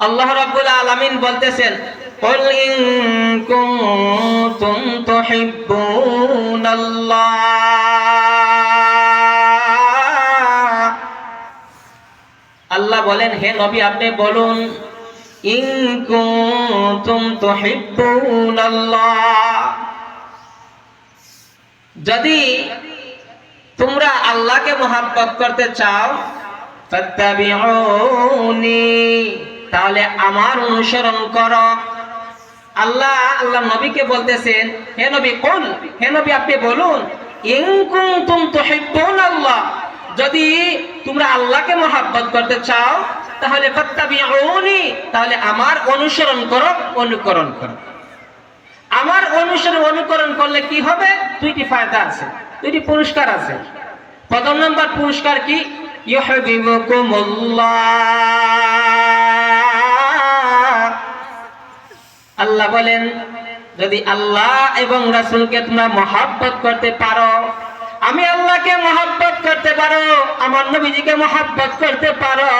আল্লাহ রাব্বুল আলামিন বলতেছেন قل إن كنتم تحبون الله আল্লাহ বলেন হে নবী আপনি বলুন ইন কুনতুম তুহিব্বুনাল্লাহ যদি তোমরা আল্লাহকে মহাব্বত করতে চাও ফাত্তাবিউনি তাহলে আমার অনুসরণ করো। আল্লাহ আল্লাহ নবীকে বলতেছেন, হে নবী, কোন? হে নবী, আপনি বলুন যদি তোমরা আল্লাহকে মহাব্বত করতে চাও, তাহলে তাহলে আমার অনুসরণ করো, অনুকরণ করো। আমার অনুসরণ, অনুকরণ করলে কি হবে? দুইটি ফায়দা আছে, দুইটি পুরস্কার আছে। প্রথম নম্বর পুরস্কার কি? ইউহিব্বুকুমুল্লাহ। আল্লাহ বলেন, যদি আল্লাহ এবং রাসূলকে তোমরা মহাব্বত করতে পারো, আমি আল্লাহকে মহাব্বত করতে পারো, আমার নবীজিকে মহাব্বত করতে পারো,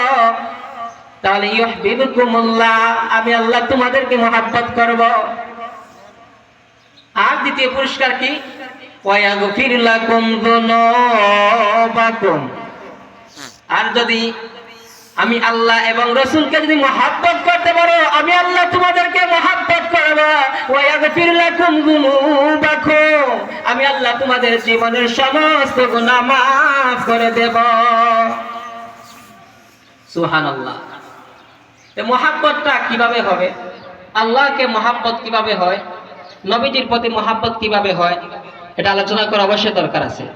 তাহলে ইউহিব্বুকুমুল্লাহ আমি আল্লাহ তোমাদেরকে মহাব্বত করব। আর দ্বিতীয় পুরস্কার কি? আর যদি আমি আল্লাহ এবং রসুলকে যদি মহাব্বত করতে পারো, আমি আল্লাহ তোমাদেরকে মহাব্বত করব। আমি আল্লাহ তোমাদের জীবনের সমস্ত গুনাহ মাফ করে দেব। সুবহানাল্লাহ। তো মহাব্বতটা কীভাবে হবে? আল্লাহকে মহাব্বত কীভাবে হয়? নবীজির প্রতি মহাব্বত কীভাবে হয়? এটা আলোচনা করা অবশ্যই দরকার আছে।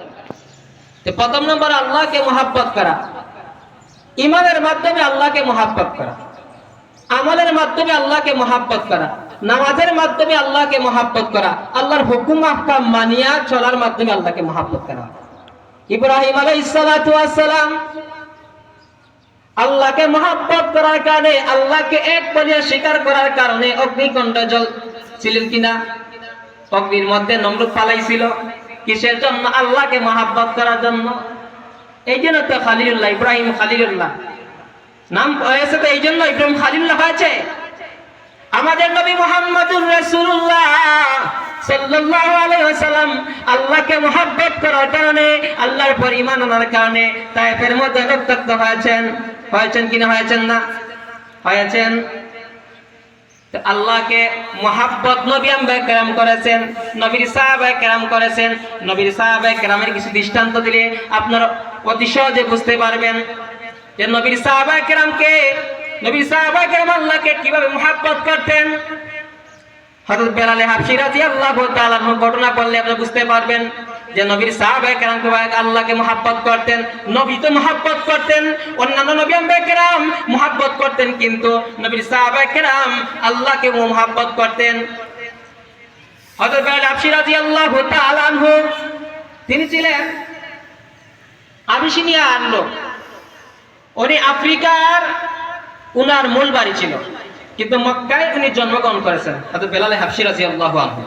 প্রথম নম্বর, আল্লাহকে মহাব্বত করা। ইমানের মাধ্যমে আল্লাহকে মহাব্বত করা, আমলের মাধ্যমে আল্লাহকে মহাব্বত করা, নামাজের মাধ্যমে আল্লাহকে মহাব্বত করা, আল্লাহর হুকুম আহকাম মানিয়া চলার মাধ্যমে আল্লাহকে মহাব্বত করা। ইব্রাহিম আলাইহিস সালাতু সালাম আল্লাহকে মহাব্বত করার কারণে, আল্লাহকে এক বলিয়া স্বীকার করার কারণে অগ্নিকণ্ড জল ছিলেন কিনা? অগ্নির মধ্যে নমরুদ পালাইছিল কিসের জন্য? আল্লাহকে মহাব্বত করার জন্য। এই জন্য তো খালিলুল্লাহ, ইব্রাহিম খালিলুল্লাহ। নাম হয়েছে তো এই জন্য ইব্রাহিম খালিলুল্লাহ হয়েছে। আমাদের নবী মোহাম্মদুর রাসূলুল্লাহ সাল্লাল্লাহু আলাইহি ওয়াসাল্লাম আল্লাহকে মহব্বত করার কারণে, আল্লাহর পর ঈমান আনার কারণে মধ্যে রক্তাক্ত হয়েছেন। হয়েছেন কিনা হয়েছেন না? হয়েছেন। আল্লাহকে মহাব্বত নবী আম্বে কেরাম করেছেন, নবীর সাহাবায়ে কেরাম করেছেন, নবীর সাহাবায়ে কেরামের কিছু দৃষ্টান্ত দিলে আপনারা অতি সহজে বুঝতে পারবেন যে নবীর সাহাবায়ে কেরামকে, নবীর সাহাবায়ে কেরাম আল্লাহকে কীভাবে মহাব্বত করতেন। হযরত বেলাল হাবশী রাদিয়াল্লাহু তাআলা ঘটনা পড়লে আপনি বুঝতে পারবেন। যে নবীর সাহাবায়ে কেরাম আল্লাহকে মহাব্বত করতেন, নবী তো মহাব্বত করতেন, অন্যান্য নবী আম্বে কেরাম মহাব্বত করতেন, কিন্তু নবীর সাহাবায়ে কেরাম আল্লাহকে মহাব্বত করতেন। তিনি ছিলেন আবিসিনিয়ার লোক। উনি আফ্রিকার, উনার মূল বাড়ি ছিল, কিন্তু মক্কায় উনি জন্মগ্রহণ করেছেন, হযরত বেলাল আনহু।